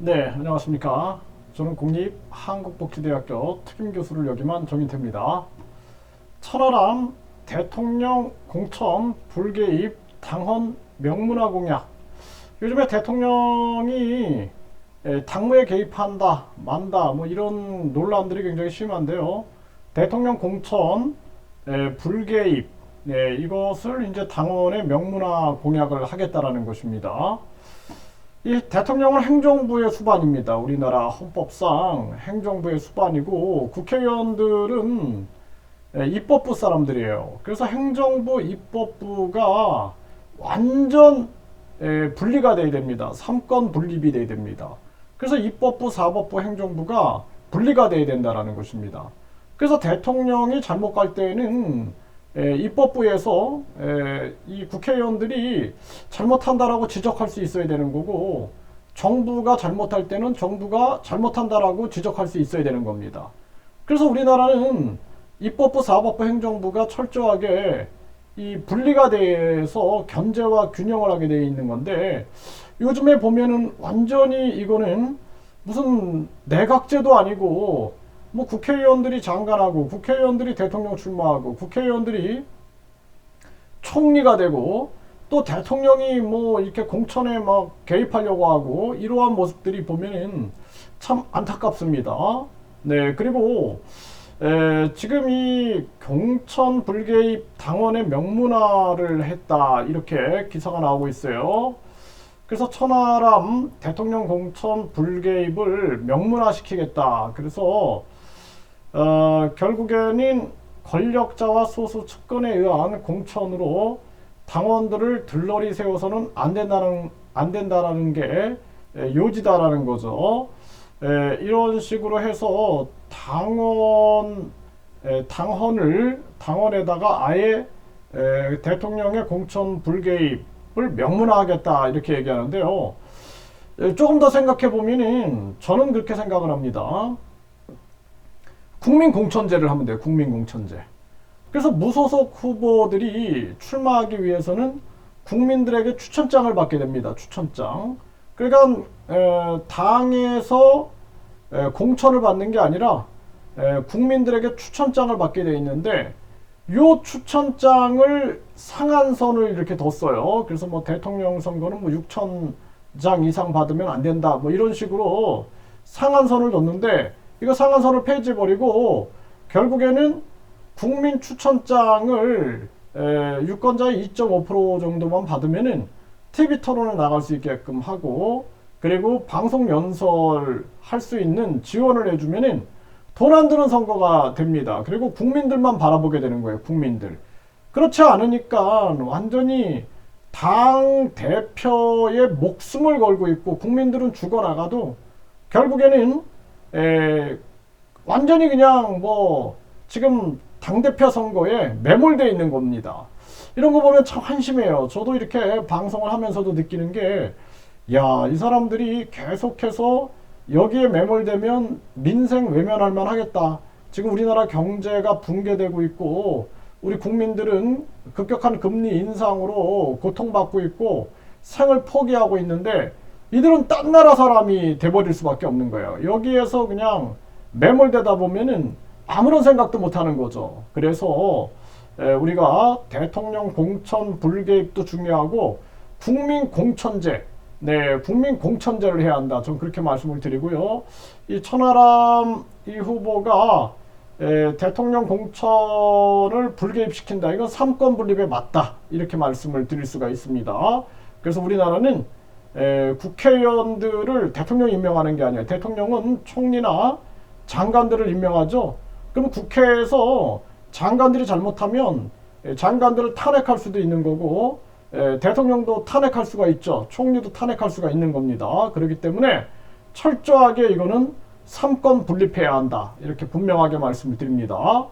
네, 안녕하십니까. 저는 국립한국복지대학교 특임교수를 역임한 정인태입니다. 천하람 대통령 공천 불개입 당헌 명문화 공약. 요즘에 대통령이 에, 당무에 개입한다, 만다, 뭐 이런 논란들이 굉장히 심한데요. 대통령 공천 에, 불개입, 네, 이것을 이제 당원의 명문화 공약을 하겠다라는 것입니다. 이 대통령은 행정부의 수반입니다. 우리나라 헌법상 행정부의 수반이고 국회의원들은 예, 입법부 사람들이에요. 그래서 행정부, 입법부가 완전 예, 분리가 돼야 됩니다. 삼권 분립이 돼야 됩니다. 그래서 입법부, 사법부, 행정부가 분리가 돼야 된다라는 것입니다. 그래서 대통령이 잘못 갈 때는 에, 입법부에서 에, 이 국회의원들이 잘못한다라고 지적할 수 있어야 되는 거고 정부가 잘못할 때는 정부가 잘못한다라고 지적할 수 있어야 되는 겁니다. 그래서 우리나라는 입법부, 사법부, 행정부가 철저하게 이 분리가 돼서 견제와 균형을 하게 되어 있는 건데 요즘에 보면은 완전히 이거는 무슨 내각제도 아니고 뭐 국회의원들이 장관하고 국회의원들이 대통령 출마하고 국회의원들이 총리가 되고 또 대통령이 뭐 이렇게 공천에 막 개입하려고 하고 이러한 모습들이 보면은 참 안타깝습니다. 네, 그리고 에, 지금 이 공천 불개입 당원의 명문화를 했다 이렇게 기사가 나오고 있어요. 그래서 천하람 대통령 공천 불개입을 명문화시키겠다. 그래서 어, 결국에는 권력자와 소수 측근에 의한 공천으로 당원들을 들러리 세워서는 안 된다는 안 된다라는 게 에, 요지다라는 거죠. 에, 이런 식으로 해서 당원 에, 당헌을 당원에다가 아예 에, 대통령의 공천 불개입을 명문화하겠다 이렇게 얘기하는데요. 에, 조금 더 생각해 보면은 저는 그렇게 생각을 합니다. 국민 공천제를 하면 돼요. 국민 공천제. 그래서 무소속 후보들이 출마하기 위해서는 국민들에게 추천장을 받게 됩니다. 추천장. 그러니까 에, 당에서 에, 공천을 받는 게 아니라 에, 국민들에게 추천장을 받게 돼 있는데 요 추천장을 상한선을 이렇게 뒀어요. 그래서 뭐 대통령 선거는 뭐 6천 장 이상 받으면 안 된다. 뭐 이런 식으로 상한선을 뒀는데 이거 상한선을 폐지해버리고 결국에는 국민 추천장을 에, 유권자의 2.5% 정도만 받으면은 TV 토론에 나갈 수 있게끔 하고 그리고 방송 연설 할 수 있는 지원을 해주면은 돈 안 드는 선거가 됩니다. 그리고 국민들만 바라보게 되는 거예요. 국민들. 그렇지 않으니까 완전히 당 대표의 목숨을 걸고 있고 국민들은 죽어나가도 결국에는 에, 완전히 그냥 뭐 지금 당대표 선거에 매몰되어 있는 겁니다. 이런 거 보면 참 한심해요. 저도 이렇게 방송을 하면서도 느끼는 게, 야, 이 사람들이 계속해서 여기에 매몰되면 민생 외면할 만 하겠다. 지금 우리나라 경제가 붕괴되고 있고, 우리 국민들은 급격한 금리 인상으로 고통받고 있고, 생을 포기하고 있는데, 이들은 딴 나라 사람이 돼버릴 수밖에 없는 거예요. 여기에서 그냥 매몰되다 보면은 아무런 생각도 못 하는 거죠. 그래서 에, 우리가 대통령 공천 불개입도 중요하고 국민 공천제, 네, 국민 공천제를 해야 한다. 전 그렇게 말씀을 드리고요. 이 천하람 이 후보가 에, 대통령 공천을 불개입시킨다. 이건 삼권 분립에 맞다. 이렇게 말씀을 드릴 수가 있습니다. 그래서 우리나라는 에, 국회의원들을 대통령이 임명하는 게 아니에요. 대통령은 총리나 장관들을 임명하죠. 그럼 국회에서 장관들이 잘못하면 에, 장관들을 탄핵할 수도 있는 거고 에, 대통령도 탄핵할 수가 있죠. 총리도 탄핵할 수가 있는 겁니다. 그렇기 때문에 철저하게 이거는 삼권 분립해야 한다. 이렇게 분명하게 말씀을 드립니다.